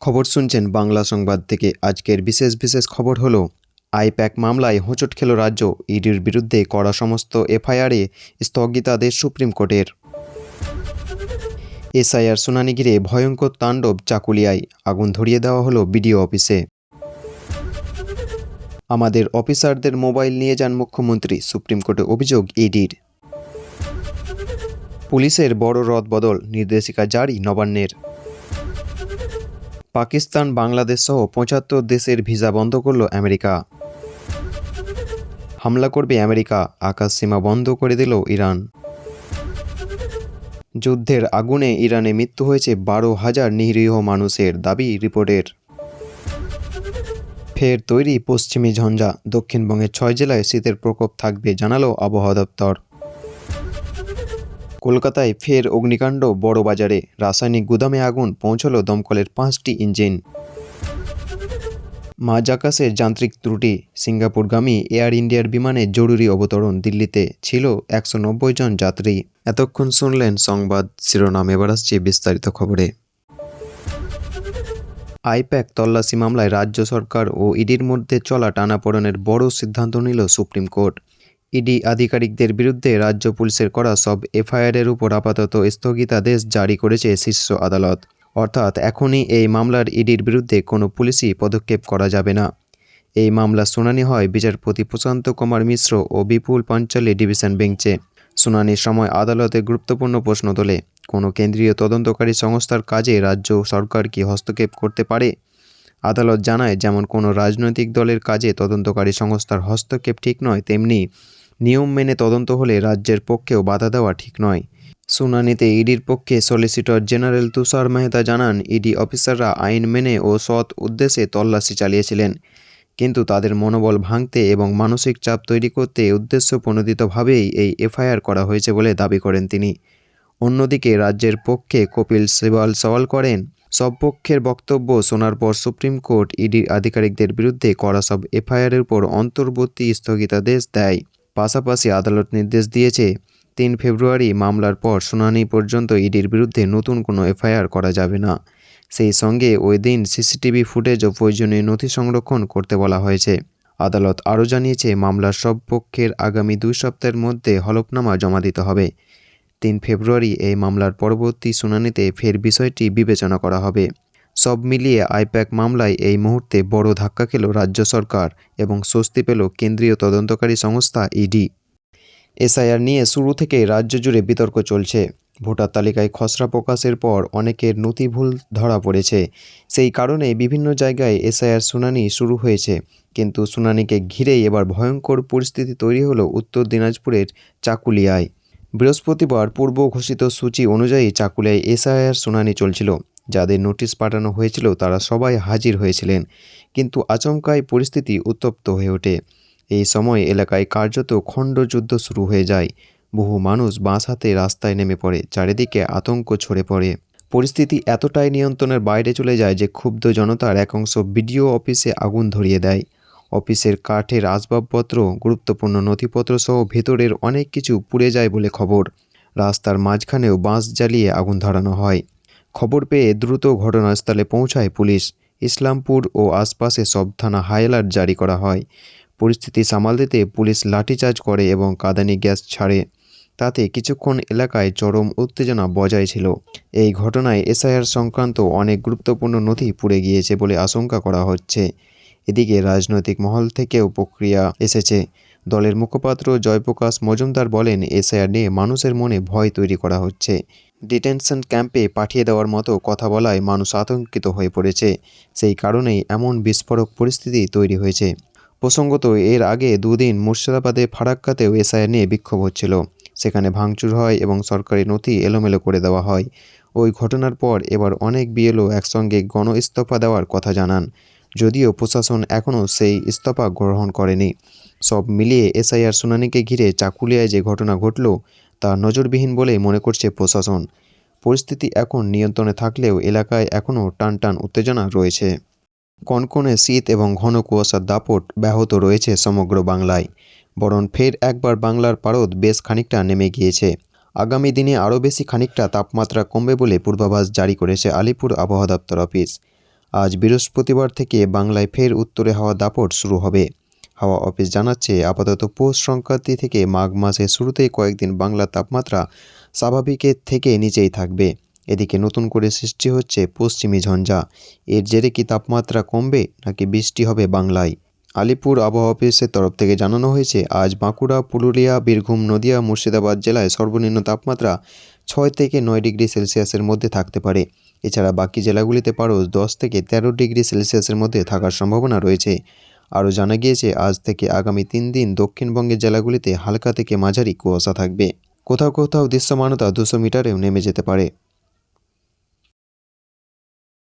খবর শুনছেন বাংলা সংবাদ থেকে। আজকের বিশেষ বিশেষ খবর হলো, আইপ্যাক মামলায় হোঁচট খেল রাজ্য। ইডির বিরুদ্ধে করা সমস্ত এফআইআরে স্থগিতাদেশ সুপ্রিম কোর্টের। এসআইআর শুনানি ঘিরে ভয়ঙ্কর তাণ্ডব চাকুলিয়ায়। আগুন ধরিয়ে দেওয়া হলো বিডিও অফিসে। আমাদের অফিসারদের মোবাইল নিয়ে যান মুখ্যমন্ত্রী, সুপ্রিম কোর্টে অভিযোগ ইডির। পুলিশের বড় রদবদল নির্দেশিকা জারি নবান্নের। পাকিস্তান, বাংলাদেশ সহ পঁচাত্তর দেশের ভিসা বন্ধ করল আমেরিকা। হামলা করবে আমেরিকা, আকাশ সীমা বন্ধ করে দিল ইরান। যুদ্ধের আগুনে ইরানে মৃত্যু হয়েছে বারো হাজার নিরীহ মানুষের, দাবি রিপোর্টের। ফের তৈরি পশ্চিমী ঝঞ্ঝা, দক্ষিণবঙ্গের ছয় জেলায় শীতের প্রকোপ থাকবে, জানালো আবহাওয়া দপ্তর। কলকাতায় ফের অগ্নিকাণ্ড, বড় বাজারে। রাসায়নিক গুদামে আগুন, পৌঁছলো দমকলের পাঁচটি ইঞ্জিন। মাঝ যান্ত্রিক ত্রুটি, সিঙ্গাপুরগামী এয়ার ইন্ডিয়ার বিমানে জরুরি অবতরণ দিল্লিতে, ছিল একশো নব্বই জন যাত্রী। এতক্ষণ শুনলেন সংবাদ শিরোনাম, এবার আসছে বিস্তারিত খবরে। আইপ্যাক তল্লাশি মামলায় রাজ্য সরকার ও ইডির মধ্যে চলা টানাপোড়েনের বড় সিদ্ধান্ত নিল সুপ্রিম কোর্ট। ইডি আধিকারিকদের বিরুদ্ধে রাজ্য পুলিশের করা সব এফআইআরের উপর আপাতত স্থগিতাদেশ জারি করেছে শীর্ষ আদালত। অর্থাৎ এখনই এই মামলার ইডির বিরুদ্ধে কোনো পুলিশই পদক্ষেপ করা যাবে না। এই মামলা শুনানি হয় বিচারপতি প্রশান্ত কুমার মিশ্র ও বিপুল পাঞ্চালী ডিভিশন বেঞ্চে। শুনানির সময় আদালতে গুরুত্বপূর্ণ প্রশ্ন তোলে, কোনো কেন্দ্রীয় তদন্তকারী সংস্থার কাজে রাজ্য সরকার কি হস্তক্ষেপ করতে পারে? আদালত জানায়, যেমন কোনো রাজনৈতিক দলের কাজে তদন্তকারী সংস্থার হস্তক্ষেপ ঠিক নয়, তেমনি নিয়ম মেনে তদন্ত হলে রাজ্যের পক্ষেও বাধা দেওয়া ঠিক নয়। শুনানিতে ইডির পক্ষে সলিসিটর জেনারেল তুষার মেহতা জানান, ইডি অফিসাররা আইন মেনে ও সৎ উদ্দেশ্যে তল্লাশি চালিয়েছিলেন। কিন্তু তাদের মনোবল ভাঙতে এবং মানসিক চাপ তৈরি করতে উদ্দেশ্য প্রণোদিতভাবেই এই এফআইআর করা হয়েছে বলে দাবি করেন তিনি। অন্যদিকে রাজ্যের পক্ষে কপিল সিবাল সওয়াল করেন, সব পক্ষের বক্তব্য শোনার পর সুপ্রিম কোর্ট ইডি আধিকারিকদের বিরুদ্ধে করা সব এফআইআরের উপর অন্তর্বর্তী স্থগিতাদেশ দেয়। পাশাপাশি আদালত নির্দেশ দিয়েছে, তিন ফেব্রুয়ারি মামলার পর শুনানি পর্যন্ত ইডির বিরুদ্ধে নতুন কোনো এফআইআর করা যাবে না। সেই সঙ্গে ওই দিন সিসিটিভি ফুটেজ ও প্রয়োজনীয় নথি সংরক্ষণ করতে বলা হয়েছে। আদালত আরও জানিয়েছে, মামলার সব পক্ষের আগামী দুই সপ্তাহের মধ্যে হলফনামা জমা দিতে হবে। তিন ফেব্রুয়ারি এই মামলার পরবর্তী শুনানিতে ফের বিষয়টি বিবেচনা করা হবে। সব মিলিয়ে আইপ্যাক মামলায় এই মুহূর্তে বড় ধাক্কা খেল রাজ্য সরকার এবং স্বস্তি পেল কেন্দ্রীয় তদন্তকারী সংস্থা ইডি। এসআইআর নিয়ে শুরু থেকে রাজ্য জুড়ে বিতর্ক চলছে। ভোটার তালিকায় খসড়া প্রকাশের পর অনেকের নথি ভুল ধরা পড়েছে। সেই কারণে বিভিন্ন জায়গায় এসআইআর শুনানি শুরু হয়েছে। কিন্তু শুনানিকে ঘিরেই এবার ভয়ঙ্কর পরিস্থিতি তৈরি হলো উত্তর দিনাজপুরের চাকুলিয়ায়। বৃহস্পতিবার পূর্ব ঘোষিত সূচি অনুযায়ী চাকুলিয়ায় এসআইআর শুনানি চলছিল। যাদের নোটিশ পাঠানো হয়েছিল তারা সবাই হাজির হয়েছিলেন। কিন্তু আচমকায় পরিস্থিতি উত্তপ্ত হয়ে ওঠে। এই সময় এলাকায় কার্যত খণ্ডযুদ্ধ শুরু হয়ে যায়। বহু মানুষ বাঁশ হাতে রাস্তায় নেমে পড়ে, চারিদিকে আতঙ্ক ছড়ে পড়ে। পরিস্থিতি এতটাই নিয়ন্ত্রণের বাইরে চলে যায় যে ক্ষুব্ধ জনতার এক অংশ বিডিও অফিসে আগুন ধরিয়ে দেয়। অফিসের কাঠের আসবাবপত্র, গুরুত্বপূর্ণ নথিপত্র সহ ভেতরের অনেক কিছু পুড়ে যায় বলে খবর। রাস্তার মাঝখানেও বাঁশ জ্বালিয়ে আগুন ধরানো হয়। খবর পেয়ে দ্রুত ঘটনাস্থলে পৌঁছায় পুলিশ। ইসলামপুর ও আশপাশে সব থানা হাই অ্যালার্ট জারি করা হয়। পরিস্থিতি সামাল দিতে পুলিশ লাঠিচার্জ করে এবং কাঁদানি গ্যাস ছাড়ে। তাতে কিছুক্ষণ এলাকায় চরম উত্তেজনা বজায় ছিল। এই ঘটনায় এসআইআর সংক্রান্ত অনেক গুরুত্বপূর্ণ নথি পুড়ে গিয়েছে বলে আশঙ্কা করা হচ্ছে। এদিকে রাজনৈতিক মহল থেকেও প্রক্রিয়া এসেছে। দলের মুখপাত্র জয়প্রকাশ মজুমদার বলেন, এসআইআর নিয়ে মানুষের মনে ভয় তৈরি করা হচ্ছে। ডিটেনশন ক্যাম্পে পাঠিয়ে দেওয়ার মতো কথা বলায় মানুষ আতঙ্কিত হয়ে পড়েছে। সেই কারণেই এমন বিস্ফোরক পরিস্থিতি তৈরি হয়েছে। প্রসঙ্গত, এর আগে দুদিন মুর্শিদাবাদে ফারাক্কাতেও এসআইআর নিয়ে বিক্ষোভ হচ্ছিল। সেখানে ভাঙচুর হয় এবং সরকারি নথি এলোমেলো করে দেওয়া হয়। ওই ঘটনার পর এবার অনেক বিএলও একসঙ্গে গণ ইস্তফা দেওয়ার কথা জানান। যদিও প্রশাসন এখনও সেই ইস্তফা গ্রহণ করেনি। সব মিলিয়ে এসআইআর শুনানিকে ঘিরে চাকুলিয়ায় যে ঘটনা ঘটল তা নজরবিহীন বলেই মনে করছে প্রশাসন। পরিস্থিতি এখন নিয়ন্ত্রণে থাকলেও এলাকায় এখনও টান টান উত্তেজনা রয়েছে। কনকনে শীত এবং ঘন কুয়াশার দাপট ব্যাহত রয়েছে সমগ্র বাংলায়। বরং ফের একবার বাংলার পারদ বেশ খানিকটা নেমে গিয়েছে। আগামী দিনে আরও বেশি খানিকটা তাপমাত্রা কমবে বলে পূর্বাভাস জারি করেছে আলিপুর আবহাওয়া দপ্তর অফিস। আজ বৃহস্পতিবার থেকে বাংলায় ফের উত্তরে হওয়া দাপট শুরু হবে। হাওয়া অফিস জানাচ্ছে, আপাতত পৌষ সংক্রান্তি থেকে মাঘ মাসের শুরুতেই কয়েকদিন বাংলার তাপমাত্রা স্বাভাবিকের থেকে নিচেই থাকবে। এদিকে নতুন করে সৃষ্টি হচ্ছে পশ্চিমী ঝঞ্ঝা। এর জেরে কি তাপমাত্রা কমবে নাকি বৃষ্টি হবে বাংলায়? আলিপুর আবহাওয়া অফিসের তরফ থেকে জানানো হয়েছে, আজ বাঁকুড়া, পুরুলিয়া, বীরভূম, নদিয়া, মুর্শিদাবাদ জেলায় সর্বনিম্ন তাপমাত্রা ছয় থেকে নয় ডিগ্রি সেলসিয়াসের মধ্যে থাকতে পারে। এছাড়া বাকি জেলাগুলিতে পারো দশ থেকে তেরো ডিগ্রি সেলসিয়াসের মধ্যে থাকার সম্ভাবনা রয়েছে। আরও জানা গিয়েছে, আজ থেকে আগামী তিন দিন দক্ষিণবঙ্গের জেলাগুলিতে হালকা থেকে মাঝারি কুয়াশা থাকবে। কোথাও কোথাও দৃশ্যমানতা দুশো মিটারেও নেমে যেতে পারে।